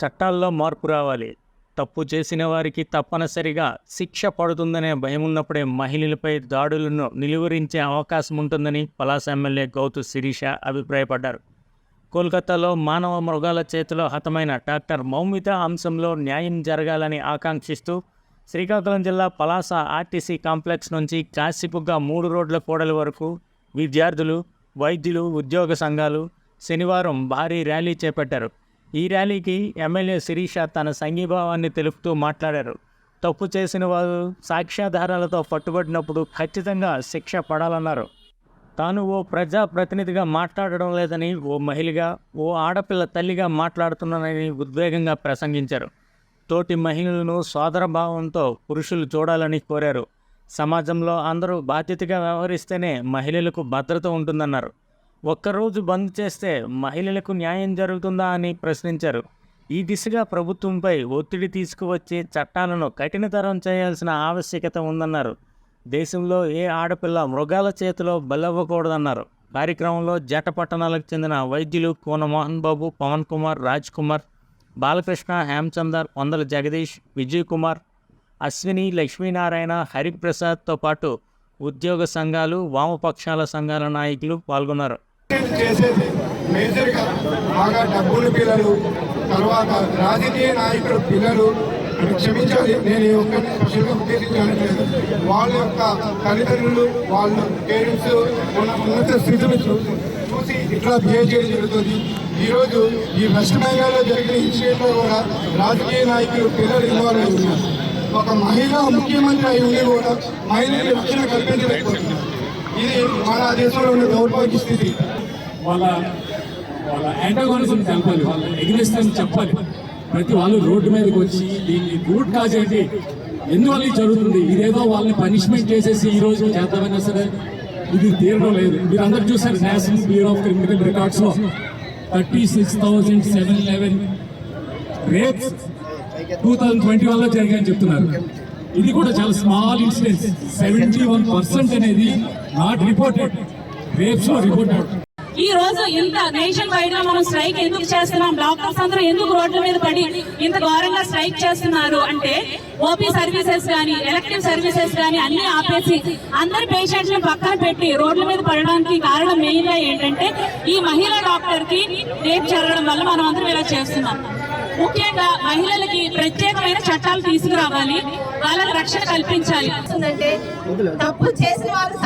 చట్టాల్లో మార్పు రావాలి. తప్పు చేసిన వారికి తప్పనిసరిగా శిక్ష పడుతుందనే భయం ఉన్నప్పుడే మహిళలపై దాడులను నిలువరించే అవకాశం ఉంటుందని పలాస ఎమ్మెల్యే గౌతు శిరీష అభిప్రాయపడ్డారు. కోల్కతాలో మానవ మృగాల చేతిలో హతమైన డాక్టర్ మౌమిత అంశంలో న్యాయం జరగాలని ఆకాంక్షిస్తూ శ్రీకాకుళం జిల్లా పలాస ఆర్టీసీ కాంప్లెక్స్ నుంచి కాసిపుగ్గా మూడు రోడ్ల కూడలి వరకు విద్యార్థులు వైద్యులు ఉద్యోగ సంఘాలు శనివారం భారీ ర్యాలీ చేపట్టారు. ఈ ర్యాలీకి ఎమ్మెల్యే శిరీష తన సంఘీభావాన్ని తెలుపుతూ మాట్లాడారు. తప్పు చేసిన వారు సాక్ష్యాధారాలతో పట్టుబడినప్పుడు ఖచ్చితంగా శిక్ష పడాలన్నారు. తాను ఓ ప్రజా ప్రతినిధిగా మాట్లాడడం లేదని ఓ మహిళగా ఓ ఆడపిల్ల తల్లిగా మాట్లాడుతున్నానని ఉద్వేగంగా ప్రసంగించారు. తోటి మహిళలను సోదరభావంతో పురుషులు చూడాలని కోరారు. సమాజంలో అందరూ బాధ్యతగా వ్యవహరిస్తేనే మహిళలకు భద్రత ఉంటుందన్నారు. ఒక్కరోజు బంద్ చేస్తే మహిళలకు న్యాయం జరుగుతుందా అని ప్రశ్నించారు. ఈ దిశగా ప్రభుత్వంపై ఒత్తిడి తీసుకువచ్చే చట్టాలను కఠినతరం చేయాల్సిన ఆవశ్యకత ఉందన్నారు. దేశంలో ఏ ఆడపిల్ల మృగాల చేతిలో బలవ్వకూడదన్నారు. కార్యక్రమంలో జట పట్టణాలకు చెందిన వైద్యులు కోన మోహన్ బాబు పవన్ కుమార్ రాజ్ కుమార్ బాలకృష్ణ హేమచందర్ వందల జగదీష్ విజయ్ కుమార్ అశ్విని లక్ష్మీనారాయణ హరిప్రసాద్తో పాటు ఉద్యోగ సంఘాలు వామపక్షాల సంఘాల నాయకులు పాల్గొన్నారు. చేసేది మేజర్గా బాగా డబ్బులు పిల్లలు తర్వాత రాజకీయ నాయకుల పిల్లలు. క్షమించాలి నేను ఒక్కరిని స్పెషల్గా ఉద్దేశించలేదు వాళ్ళ యొక్క తల్లిదండ్రులు వాళ్ళ పేరెంట్స్ ఉన్న ఉన్నత స్థితిని చూసి ఇట్లా బిహేవ్ చేయడం జరుగుతుంది. ఈరోజు ఈ వెస్ట్ బెంగాల్లో జరిగిన ఇన్సిడెంట్లో కూడా రాజకీయ నాయకులు పిల్లలు ఇన్వాల్వ్ అవుతున్నారు ఒక మహిళ ముఖ్యమంత్రి అయి ఉండి కూడా మహిళలకు రక్షణ కల్పించలేకపోతున్నారు. ఇది మన దేశంలో ఉన్న దౌర్భాగ్య స్థితి. వాళ్ళ వాళ్ళ యాంటాగోనిజం తెలపాలి వాళ్ళ ఎగ్నెస్ట్ చెప్పాలి. ప్రతి వాళ్ళు రోడ్డు మీదకి వచ్చి దీన్ని రూట్ కాజ్ ఏంటి? ఎందువల్ల జరుగుతుంది? ఇదేదో వాళ్ళని పనిష్మెంట్ చేసేసి ఈ రోజు చేద్దామైనా సరే ఇది తీరడం లేదు. మీరు అందరు చూసారు national bureau of criminal రికార్డ్స్లో thirty six thousand seven eleven rapes two thousand twenty వన్లో జరిగాయని చెప్తున్నారు. ఇది కూడా చాలా small incidents seventy one percent అనేది నాట్ రిపోర్టెడ్ రేప్స్లో రిపోర్టెడ్ ఈ రోజు ఇంత నేషన్ వైడ్గా మనం స్ట్రైక్ ఎందుకు చేస్తున్నాం? డాక్టర్స్ అందరూ ఎందుకు రోడ్ల మీద పడి ఇంత ఘోరంగా స్ట్రైక్ చేస్తున్నారు? అంటే ఓపీ సర్వీసెస్ కానీ ఎలక్టివ్ సర్వీసెస్ కానీ అన్ని ఆపేసి అందరి పేషెంట్స్ని పక్కన పెట్టి రోడ్ల మీద పడడానికి కారణం మెయిన్గా ఏంటంటే ఈ మహిళా డాక్టర్కి రేప్ జరగడం వల్ల మనం అందరం ఇలా చేస్తున్నాం. ముఖ్యంగా మహిళలకి ప్రత్యేకమైన చట్టాలు తీసుకురావాలి. వాళ్ళకి రక్షణ కల్పించాలి. తప్పు చేసిన వారు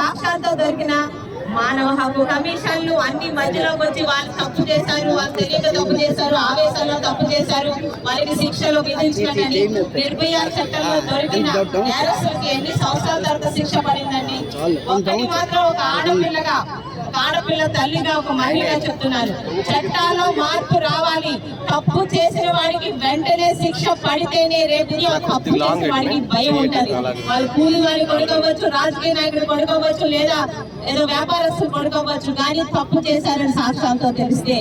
మానవ హక్కు కమిషన్లు అన్ని మధ్యలోకి వచ్చి వాళ్ళు తప్పు చేశారు వాళ్ళు తెలియక తప్పు చేశారు ఆవేశంలో తప్పు చేశారు వాళ్ళకి శిక్షలు విధించడానికి నిర్భయ చట్టంలో దొరికిన నేరస్తులకి ఎన్ని సంవత్సరాల తర్వాత శిక్ష పడిందండి? ఒక్కటి మాత్రం ఒక ఆడపిల్లగా ఒక ఆడపిల్ల తల్లిగా ఒక మహిళగా చెప్తున్నారు. చట్టాల్లో మార్పు రావాలి. తప్పు చేసిన వాడికి వెంటనే శిక్ష పడితేనే రేపు తప్పు చేసిన వాడికి భయం ఉంటది. వాళ్ళు కూలి వాడిని కొడుకోవచ్చు రాజకీయ నాయకుడు కొడుకోవచ్చు లేదా ఏదో వ్యాపారస్తులు కొడుకోవచ్చు కానీ తప్పు చేశారని సాక్ష్యాలతో తెలిస్తే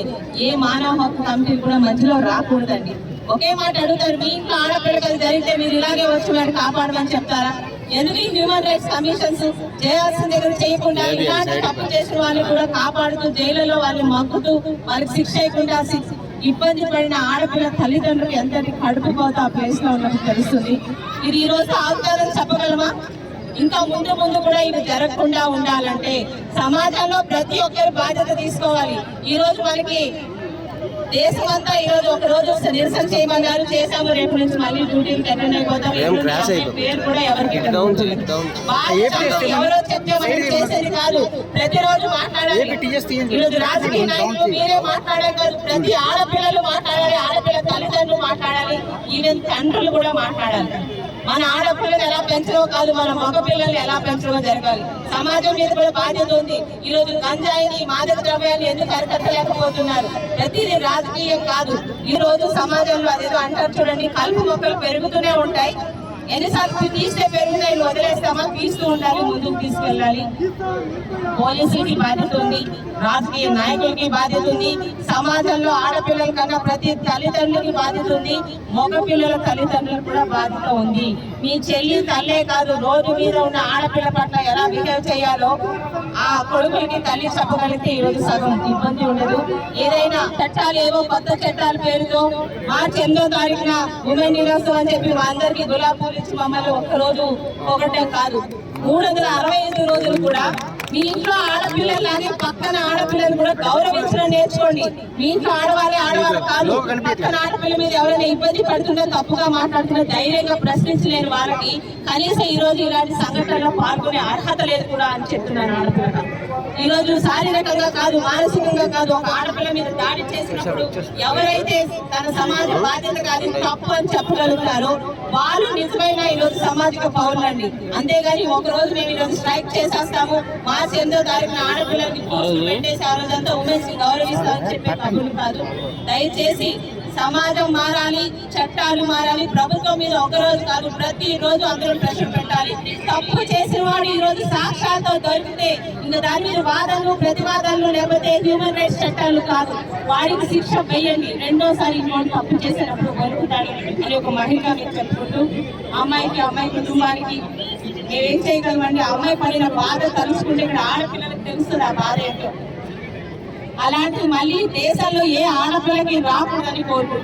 ఏ మానవ హక్కు కమిటీ కూడా మధ్యలో రాకూడదండి. ఒకే మాట అడుగుతారు మీ ఇంట్లో ఆడపిల్లకి అది జరిగితే మీరు ఇలాగే వచ్చి వాడిని కాపాడమని చెప్తారా? ఎందుకు హ్యూమన్ రైట్స్ కమిషన్స్ చేయాల్సిన దగ్గర చేయకుండా ఇలాంటి తప్పు చేసిన వాళ్ళని కూడా కాపాడుతూ జైలులో వాళ్ళని మగ్గుతూ వాళ్ళకి శిక్ష చేయకుండా ఇబ్బంది పడిన ఆడపిల్ల తల్లిదండ్రులు ఎంతటి కడుపుకోత ఆ ప్లేస్లో ఉన్నట్టు తెలుస్తుంది. ఇది ఈ రోజు ఆగుతారని చెప్పగలమా? ఇంకా ముందు ముందు కూడా ఇవి జరగకుండా ఉండాలంటే సమాజంలో ప్రతి ఒక్కరు బాధ్యత తీసుకోవాలి. ఈ రోజు మనకి దేశమంతా ఈ రోజు ఒక రోజు నిరసన చేయమన్నారు. చేశాము రేపు నుంచి మళ్ళీ డ్యూటీకి అటెండ్ అయిపోతాం. పేరు కూడా ఎవరికి ఎవరో చెప్తే మనం చేసేది కాదు. ప్రతిరోజు మాట్లాడాలి. ఈరోజు రాజకీయ నాయకులు మీరే మాట్లాడాలి కాదు. ప్రతి ఆడపిల్లలు మాట్లాడాలి. ఆడపిల్ల తల్లిదండ్రులు మాట్లాడాలి. ఈవెన్ తండ్రులు కూడా మాట్లాడాలి. మన ఆడపిల్లలు ఎలా పెంచడో కాదు మన మగ పిల్లల్ని ఎలా పెంచడం జరగాలి. సమాజం మీద కూడా బాధ్యత ఉంది. ఈ రోజు గంజాయిని మాదక ద్రవ్యాన్ని ఎందుకు అరికట్టలేకపోతున్నారు? ప్రతిదీ రాజకీయం కాదు. ఈ రోజు సమాజంలో అదేదో అంటారు చూడండి కలుపు మొక్కలు పెరుగుతూనే ఉంటాయి. ఎన్నిసార్లు తీస్తే పెరుగుతాయి వదిలేస్తామా? తీస్తూ ఉండాలి ముందుకు తీసుకెళ్ళాలి. పోలీసులకి బాధ్యత ఉంది రాజకీయ నాయకులకి బాధ్యత ఉంది సమాజంలో ఆడపిల్లల కన్నా ప్రతి తల్లిదండ్రులకి బాధ్యత ఉంది మగ పిల్లల తల్లిదండ్రులకు కూడా బాధ్యత ఉంది. మీ చెల్లి తల్లే కాదు రోజు మీద ఉన్న ఆడపిల్ల పట్ల ఎలా బిహేవ్ చేయాలో ఆ కొడుకులకి తల్లి చెప్పగలిగితే ఈరోజు సగం ఇబ్బంది ఉండదు. ఏదైనా చట్టాలు ఏవో కొత్త చట్టాల పేరుతో మార్చి ఎనిమిదో తారీఖున ఉమెన్ దినోత్సవం అని చెప్పి మా అందరికీ గులాబీ పూలు మమ్మల్ని ఒక్కరోజు ఒకటే కాదు. మూడు వందల అరవై ఐదు రోజులు కూడా మీ ఇంట్లో ఆడపిల్లలాగే పక్కన ఆడపిల్లలు కూడా గౌరవించడం నేర్చుకోండి. మీ ఇంట్లో ఆడవాళ్ళే ఆడవాళ్ళు కాదు. పక్కన ఆడపిల్ల మీద ఎవరైనా ఇబ్బంది పడుతుంటే తప్పుగా మాట్లాడుతుంటే ధైర్యంగా ప్రశ్నించలేని వాళ్ళకి కనీసం ఈ రోజు ఇలాంటి సంఘటనలో పాల్గొనే అర్హత లేదు కూడా అని చెప్తున్నాను ఆడపిల్లగా ఈ రోజు శారీరకంగా కాదు మానసికంగా కాదు ఒక ఆడపిల్ల మీద దాడి చేసినప్పుడు ఎవరైతే తన సమాజ బాధ్యత కాదు తప్పు అని చెప్పగలుగుతారో వాళ్ళు నిజమైన ఈ రోజు సామాజిక పౌరులండి. అంతేగాని ఒక రోజు మేము ఈ రోజు స్ట్రైక్ చేసేస్తాము ఎనిమిదో తారీఖున ఆడపిల్లలకి పోస్టులు పెట్టేసి ఆ రోజంతా ఉమెన్స్ని గౌరవిస్తామని చెప్పే కబులు కాదు. దయచేసి సమాజం మారాలి చట్టాలు మారాలి. ప్రభుత్వం మీద ఒక రోజు కాదు ప్రతి రోజు అందరూ ప్రెషర్ పెట్టాలి. తప్పు చేసిన వాడు ఈ రోజు సాక్షాత్తు దొరికితే ఇంకా దాని మీద వాదనలు ప్రతివాదనలు లేకపోతే హ్యూమన్ రైట్స్ చట్టాలు కాదు. వాడికి శిక్ష వేయండి. రెండోసారి ఇంకోటి తప్పు చేసినప్పుడు దొరుకుతాడు అని ఒక మహిళగా మీకు చెప్పుకుంటూ అమ్మాయికి అమ్మాయి కుటుంబానికి మేమేం చేయగలమండి? అమ్మాయి పడిన బాధ తలుచుకుంటే ఇక్కడ ఆడపిల్లలకు తెలుస్తుంది ఆ బాధ ఏంటో? అలాంటి మళ్ళీ దేశంలో ఏ ఆడపిల్లకి రాకూడదని కోరుకుంటున్నాను